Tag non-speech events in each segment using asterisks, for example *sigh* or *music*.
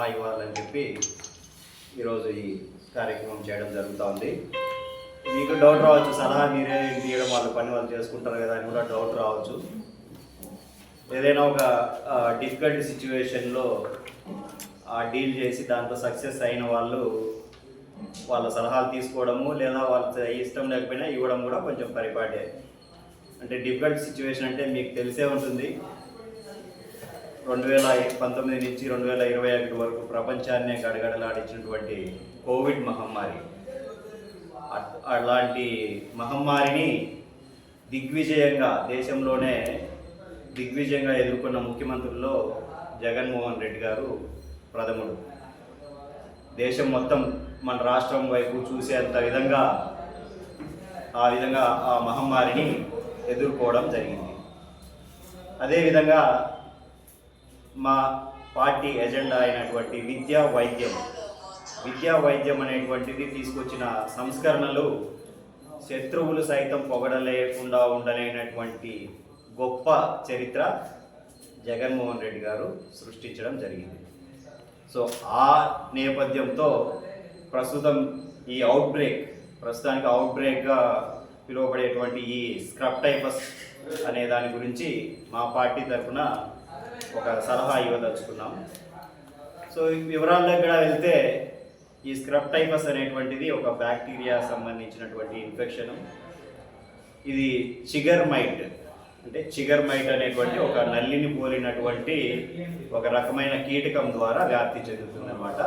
సలహా ఇవ్వాలని చెప్పి ఈరోజు ఈ కార్యక్రమం చేయడం జరుగుతూ ఉంది మీకు డౌట్ రావచ్చు సలహా మీరే తీయడం వాళ్ళ పని వాళ్ళు చేసుకుంటారు కదా అని కూడా డౌట్ రావచ్చు. ఏదైనా ఒక డిఫికల్ట్ సిచ్యువేషన్లో డీల్ చేసి దాంట్లో సక్సెస్ అయిన వాళ్ళు వాళ్ళ సలహాలు తీసుకోవడము లేదా వాళ్ళ ఇష్టం లేకపోయినా ఇవ్వడం కూడా కొంచెం పరిపాటే. అంటే డిఫికల్ట్ సిచ్యువేషన్ అంటే మీకు తెలిసే ఉంటుంది. రెండు వేల పంతొమ్మిది నుంచి రెండు వేల ఇరవై ఒకటి వరకు ప్రపంచాన్నే గడగడలాడించినటువంటి కోవిడ్ మహమ్మారి. అలాంటి మహమ్మారిని దిగ్విజయంగా దేశంలోనే దిగ్విజయంగా ఎదుర్కొన్న ముఖ్యమంత్రుల్లో జగన్మోహన్ రెడ్డి గారు ప్రథముడు. దేశం మొత్తం మన రాష్ట్రం వైపు చూసేంత విధంగా ఆ విధంగా ఆ మహమ్మారిని ఎదుర్కోవడం జరిగింది. అదేవిధంగా మా పార్టీ ఎజెండా అయినటువంటి విద్యా వైద్యం. విద్యా వైద్యం అనేటువంటిది తీసుకొచ్చిన సంస్కరణలు శత్రువులు సైతం పొగడలేకుండా ఉండలేనటువంటి గొప్ప చరిత్ర జగన్మోహన్ రెడ్డి గారు సృష్టించడం జరిగింది. సో ఆ నేపథ్యంతో ప్రస్తుతం ఈ అవుట్ బ్రేక్ ప్రస్తుతానికి అవుట్ బ్రేక్గా పిలువబడేటువంటి ఈ స్క్రబ్ టైపస్ అనే దాని గురించి మా పార్టీ తరఫున ఒక సలహా ఇవ్వదలుచుకున్నాం. సో ఈ వివరాల దగ్గర వెళ్తే ఈ స్క్రబ్ టైపస్ అనేటువంటిది ఒక బ్యాక్టీరియా సంబంధించినటువంటి ఇన్ఫెక్షన్. ఇది చిగర్ మైట్ అంటే చిగర్ మైట్ అనేటువంటి ఒక నల్లిని పోలినటువంటి ఒక రకమైన కీటకం ద్వారా వ్యాప్తి చెందుతుందన్నమాట.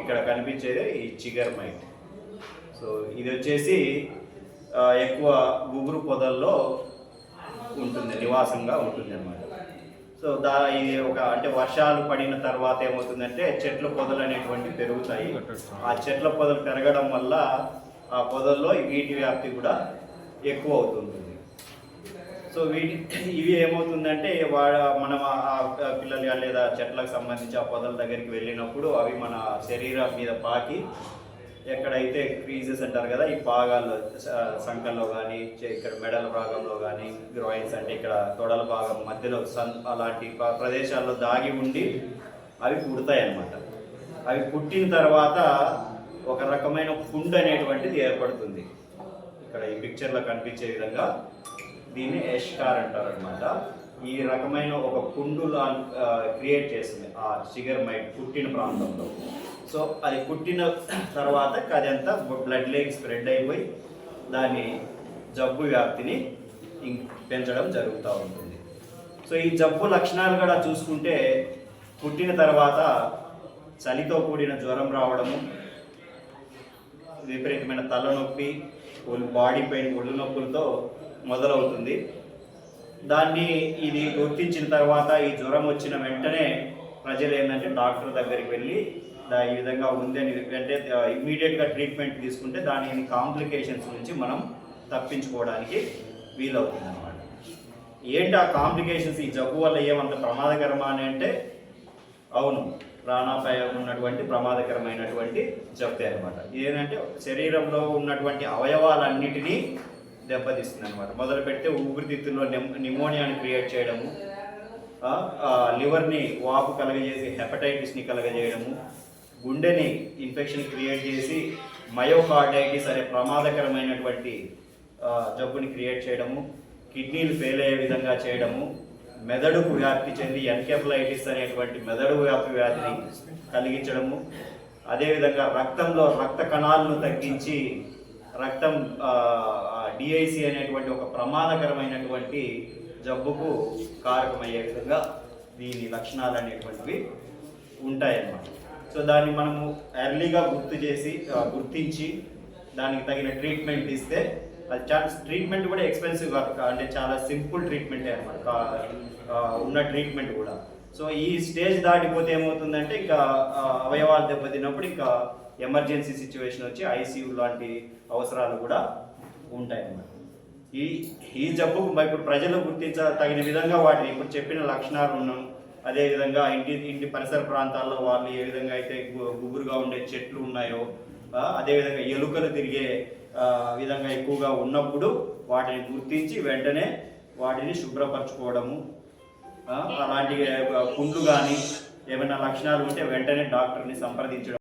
ఇక్కడ కనిపించేది ఈ చిగర్ మైట్. సో ఇది వచ్చేసి ఎక్కువ గుబురు పొదల్లో ఉంటుంది నివాసంగా ఉంటుంది అన్నమాట సో దా ఇది ఒక అంటే వర్షాలు పడిన తర్వాత ఏమవుతుందంటే చెట్ల పొదలు అనేటువంటి పెరుగుతాయి. ఆ చెట్ల పొదలు పెరగడం వల్ల ఆ పొదల్లో వీటి వ్యాప్తి కూడా ఎక్కువ అవుతుంటుంది సో వీటి *clears throat* ఇవి ఏమవుతుందంటే వాడ మనం ఆ పిల్లలు లేదా చెట్లకు సంబంధించి ఆ పొదల దగ్గరికి వెళ్ళినప్పుడు అవి మన శరీరం మీద పాకి ఎక్కడైతే క్రీజెస్ అంటారు కదా ఈ పాగాల్లో సంకల్లో కానీ ఇక్కడ మెడల భాగంలో కానీ గ్రాయిన్స్ అంటే ఇక్కడ తొడల భాగం మధ్యలో సన్ అలాంటి ప్రదేశాల్లో దాగి ఉండి అవి పుడతాయి అన్నమాట అవి పుట్టిన తర్వాత ఒక రకమైన పుండ్ అనేటువంటిది ఏర్పడుతుంది. ఇక్కడ ఈ పిక్చర్లో కనిపించే విధంగా దీన్ని ఎష్కార్ అంటారు అనమాట ఈ రకమైన ఒక పుండు క్రియేట్ చేస్తుంది ఆ షిగర్ మైట్ పుట్టిన ప్రాంతంలో. సో అది కుట్టిన తర్వాత అదంతా బ్లడ్ లైన్ స్ప్రెడ్ అయిపోయి దాని జబ్బు వ్యాప్తిని ఇం- పెంచడం జరుగుతూ ఉంటుంది. సో ఈ జబ్బు లక్షణాలు కూడా చూసుకుంటే పుట్టిన తర్వాత చలితో కూడిన జ్వరం రావడము విపరీతమైన తలనొప్పి బాడీ పెయిన్ ఒళ్ళు నొప్పులతో మొదలవుతుంది. దాన్ని ఇది గుర్తించిన తర్వాత ఈ జ్వరం వచ్చిన వెంటనే ప్రజలు ఏంటంటే డాక్టర్ దగ్గరికి వెళ్ళి ఈ విధంగా ఉందని అంటే ఇమ్మీడియట్గా ట్రీట్మెంట్ తీసుకుంటే దాని కాంప్లికేషన్స్ నుంచి మనం తప్పించుకోవడానికి వీలవుతుంది అనమాట ఏంటి ఆ కాంప్లికేషన్స్ ఈ జబ్బు వల్ల ఏమంత ప్రమాదకరమా అని అంటే అవును ప్రాణాపాయం ఉన్నటువంటి ప్రమాదకరమైనటువంటి జబ్బే అనమాట ఏంటంటే శరీరంలో ఉన్నటువంటి అవయవాలన్నిటినీ దెబ్బతీస్తుంది అనమాట మొదలు పెడితే ఊపిరితిత్తుల్లో నిమోనియాని క్రియేట్ చేయడము లివర్ని వాపు కలగజేసి హెపటైటిస్ని కలగజేయడము గుండెని ఇన్ఫెక్షన్ క్రియేట్ చేసి మయోకార్డైటిస్ అనే ప్రమాదకరమైనటువంటి జబ్బుని క్రియేట్ చేయడము కిడ్నీలు ఫెయిల్ అయ్యే విధంగా చేయడము మెదడుకు వ్యాప్తి చెంది ఎన్కెఫలైటిస్ అనేటువంటి మెదడు వ్యాప్తి వ్యాధిని కలిగించడము అదేవిధంగా రక్తంలో రక్త కణాలను తగ్గించి రక్తం డిఐసి అనేటువంటి ఒక ప్రమాదకరమైనటువంటి జబ్బుకు కారకమయ్యే విధంగా దీని లక్షణాలు అనేటువంటివి ఉంటాయన్నమాట. సో దాన్ని మనము ఎర్లీగా గుర్తు చేసి గుర్తించి దానికి తగిన ట్రీట్మెంట్ ఇస్తే అది చాలా ట్రీట్మెంట్ కూడా ఎక్స్పెన్సివ్ కాదు కా- అంటే చాలా సింపుల్ ట్రీట్మెంటే అనమాట ఉన్న ట్రీట్మెంట్ కూడా. సో ఈ స్టేజ్ దాటిపోతే ఏమవుతుందంటే ఇంకా అవయవాలు దెబ్బతిన్నప్పుడు ఇంకా ఎమర్జెన్సీ సిచ్యువేషన్ వచ్చి ఐసీయూ లాంటి అవసరాలు కూడా ఉంటాయి అన్నమాట. ఈ ఈ జబ్బు మరి ఇప్పుడు ప్రజలు గుర్తించ తగిన విధంగా వాటిని ఇప్పుడు చెప్పిన లక్షణాలు ఉన్నాం అదేవిధంగా ఇంటి ఇంటి పరిసర ప్రాంతాల్లో వాళ్ళు ఏ విధంగా అయితే గు- గుబురుగా ఉండే చెట్లు ఉన్నాయో అదేవిధంగా ఎలుకలు తిరిగే విధంగా ఎక్కువగా ఉన్నప్పుడు వాటిని గుర్తించి వెంటనే వాటిని శుభ్రపరచుకోవడము అలాంటి పుండ్లు కానీ ఏమైనా లక్షణాలు ఉంటే వెంటనే డాక్టర్ని సంప్రదించడం.